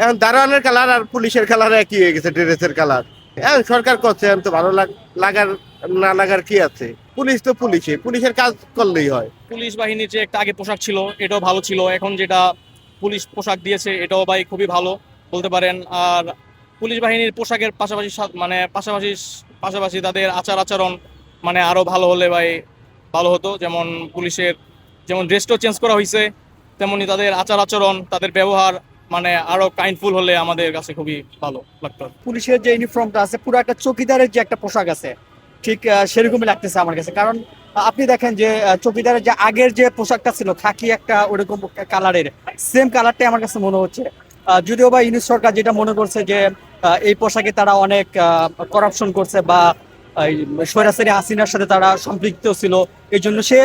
এখন দারোয়ানের কালার আর পুলিশের কালার একই হয়ে গেছে, ড্রেসের কালার। এখন সরকার করছে, এখন তো ভালো লাগ- লাগার, না লাগার কি আছে? পুলিশ তো পুলিশে পুলিশের কাজ করলেই হয়। পুলিশ বাহিনীর যে একটা আগে পোশাক ছিল, এটাও ভালো ছিল। এখন যেটা পুলিশ পোশাক দিয়েছে, এটাও ভাই খুবই ভালো বলতে পারেন। আর পুলিশ বাহিনীর পোশাকের পাশাপাশি মানে পাশাপাশি পাশাপাশি তাদের আচার আচরণ মানে আরও ভালো হলে ভাই ভালো হতো। যেমন পুলিশের, যেমন ড্রেসটাও চেঞ্জ করা হয়েছে তেমনি তাদের আচার আচরণ, তাদের ব্যবহার মানে আরও কাইন্ডফুল হলে আমাদের কাছে খুবই ভালো লাগতো। পুলিশের যে ইউনিফর্মটা আছে, পুরো একটা চকিদারের যে একটা পোশাক আছে, ঠিক সেরকমই লাগতেছে আমার কাছে। কারণ আপনি দেখেন যে চকিদারের যে আগের যে পোশাকটা ছিল, খাকি একটা ওরকম কালারের সেম কালারটাই আমার কাছে মনে হচ্ছে। যদিও বা ইউনিট সরকার যেটা মনে করছে যে এই পোশাকে তারা অনেক করাপশন করছে বা সৈরাসারি হাসিনার সাথে তারা সম্পৃক্ত ছিল এই জন্য সে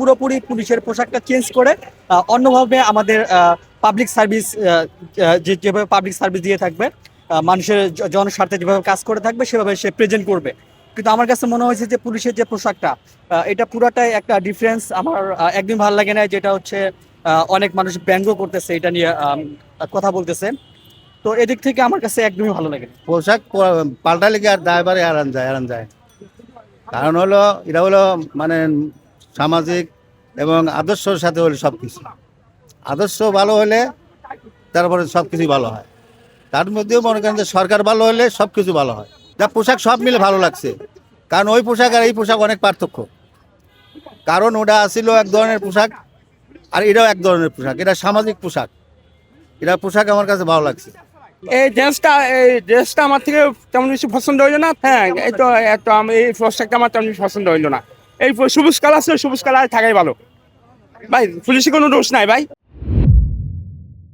পুরোপুরি পুলিশের পোশাকটা চেঞ্জ করে অন্যভাবে আমাদের পাবলিক সার্ভিস যেভাবে পাবলিক সার্ভিস দিয়ে থাকবে মানুষের জনস্বার্থে যেভাবে কাজ করে থাকবে সেভাবে সে প্রেজেন্ট করবে। কিন্তু আমার কাছে মনে হয়েছে যে পুলিশের যে পোশাকটা এটা পুরাটাই একটা ডিফারেন্স আমার আহ, একদম ভালো লাগে না যেটা হচ্ছে অনেক মানুষ ব্যঙ্গ করতেছে এটা নিয়ে কথা বলতেছে। তো এদিক থেকে আমার কাছে একদমই ভালো লাগে পোশাক পাল্টালে কি আর ড্রাইভারে হারান যায় হারান যায়? কারণ হলো এটা হলো মানে সামাজিক এবং আদর্শের সাথে হলে সব কিছু। আদর্শ ভালো হলে তারপরে সব কিছুই ভালো হয়। তার মধ্যেও মনে করেন যে সরকার ভালো হলে সব কিছু ভালো হয়। যা পোশাক সব মিলে ভালো লাগছে। কারণ ওই পোশাক আর এই পোশাক অনেক পার্থক্য। কারণ ওটা ছিল এক ধরনের পোশাক আর এটাও এক ধরনের পোশাক। এটা সামাজিক পোশাক। এটা পোশাক আমার কাছে ভালো লাগছে। এই ড্রেসটা এই ড্রেসটা আমার থেকে তেমন বেশি পছন্দ হইল না। হ্যাঁ এই তো আমি এই পোশাকটা আমার তেমন বেশি পছন্দ হইল না। এই সবুজ কালার আছে সবুজ কালার থাকাই ভালো। ভাই পুলিশে কোনো দোষ নাই ভাই।